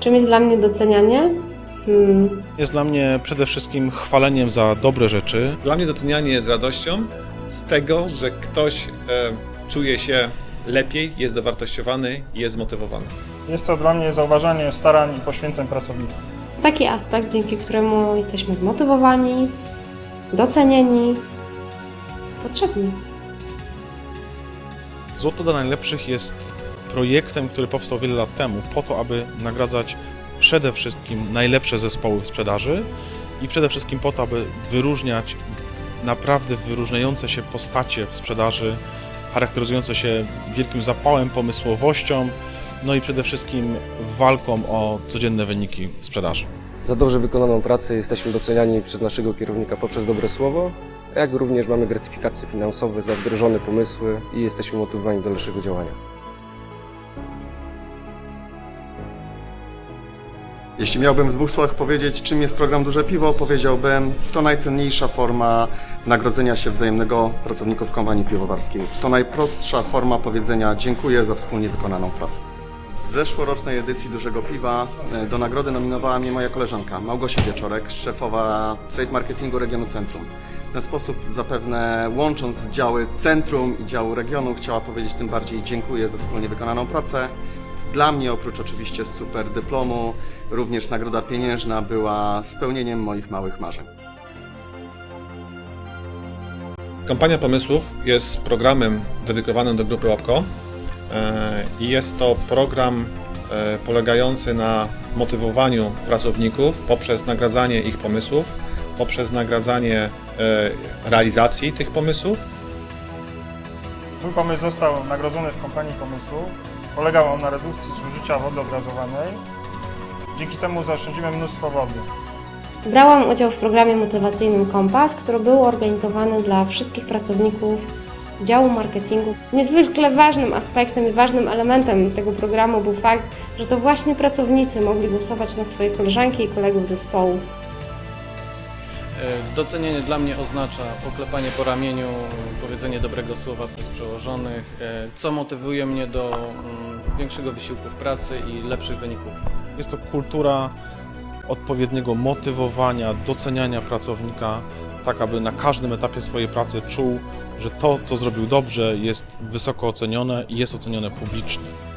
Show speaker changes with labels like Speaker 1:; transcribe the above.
Speaker 1: Czym jest dla mnie docenianie? Hmm.
Speaker 2: Jest dla mnie przede wszystkim chwaleniem za dobre rzeczy.
Speaker 3: Dla mnie docenianie jest radością z tego, że ktoś e, czuje się lepiej, jest dowartościowany i jest zmotywowany.
Speaker 4: Jest to dla mnie zauważanie starań i poświęceń pracownika.
Speaker 1: Taki aspekt, dzięki któremu jesteśmy zmotywowani, docenieni, potrzebni.
Speaker 2: Złoto dla najlepszych jest projektem, który powstał wiele lat temu po to, aby nagradzać przede wszystkim najlepsze zespoły w sprzedaży i przede wszystkim po to, aby wyróżniać naprawdę wyróżniające się postacie w sprzedaży, charakteryzujące się wielkim zapałem, pomysłowością, no i przede wszystkim walką o codzienne wyniki sprzedaży.
Speaker 5: Za dobrze wykonaną pracę jesteśmy doceniani przez naszego kierownika poprzez dobre słowo, jak również mamy gratyfikacje finansowe za wdrożone pomysły i jesteśmy motywowani do dalszego działania.
Speaker 6: Jeśli miałbym w dwóch słowach powiedzieć, czym jest program Duże Piwo, powiedziałbym, to najcenniejsza forma nagrodzenia się wzajemnego pracowników kompanii piwowarskiej. To najprostsza forma powiedzenia dziękuję za wspólnie wykonaną pracę. Z zeszłorocznej edycji Dużego Piwa e, do nagrody nominowała mnie moja koleżanka Małgosia Wieczorek, szefowa Trade Marketingu Regionu Centrum. W ten sposób zapewne łącząc działy Centrum i działu Regionu chciała powiedzieć tym bardziej dziękuję za wspólnie wykonaną pracę. Dla mnie, oprócz oczywiście super dyplomu, również nagroda pieniężna była spełnieniem moich małych marzeń.
Speaker 3: Kampania Pomysłów jest programem dedykowanym do grupy Łapko e, i jest to program e, polegający na motywowaniu pracowników poprzez nagradzanie ich pomysłów, poprzez nagradzanie e, realizacji tych pomysłów
Speaker 4: Mój pomysł został nagrodzony w kompanii pomysłów. Polegał on na redukcji zużycia wody obrazowanej. Dzięki temu zaoszczędziłem mnóstwo wody.
Speaker 1: Brałam udział w programie motywacyjnym Kompas, który był organizowany dla wszystkich pracowników działu marketingu. Niezwykle ważnym aspektem i ważnym elementem tego programu był fakt, że to właśnie pracownicy mogli głosować na swoje koleżanki i kolegów zespołu.
Speaker 7: E, Docenienie dla mnie oznacza poklepanie po ramieniu, powiedzenie dobrego słowa bez przełożonych, e, co motywuje mnie do mm, większego wysiłku w pracy i lepszych wyników.
Speaker 2: Jest to kultura odpowiedniego motywowania, doceniania pracownika, tak aby na każdym etapie swojej pracy czuł, że to, co zrobił dobrze, jest wysoko ocenione i jest ocenione publicznie.